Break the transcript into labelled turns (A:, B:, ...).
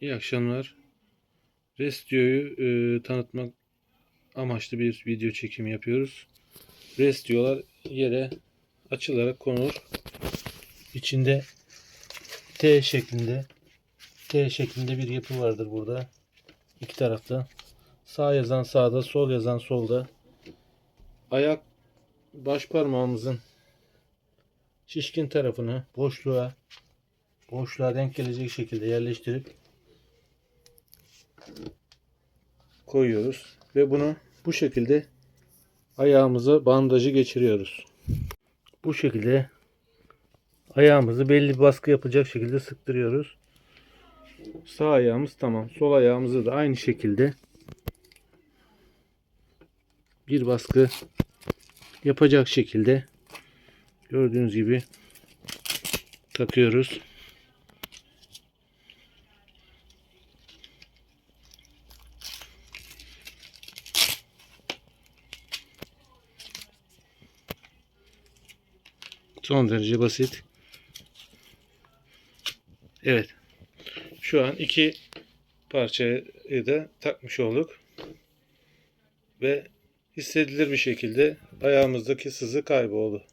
A: İyi akşamlar. Restio'yu e, tanıtmak amaçlı bir video çekimi yapıyoruz. Restio'lar yere açılarak konur. İçinde T şeklinde T şeklinde bir yapı vardır burada. İki tarafta. Sağ yazan sağda, sol yazan solda. Ayak baş parmağımızın şişkin tarafını boşluğa boşluğa denk gelecek şekilde yerleştirip koyuyoruz ve bunu bu şekilde ayağımıza bandajı geçiriyoruz. Bu şekilde ayağımızı belli bir baskı yapacak şekilde sıktırıyoruz. Sağ ayağımız tamam. Sol ayağımızı da aynı şekilde bir baskı yapacak şekilde gördüğünüz gibi takıyoruz. Son derece basit. Evet. Şu an iki parçayı da takmış olduk. Ve hissedilir bir şekilde ayağımızdaki sızı kayboldu.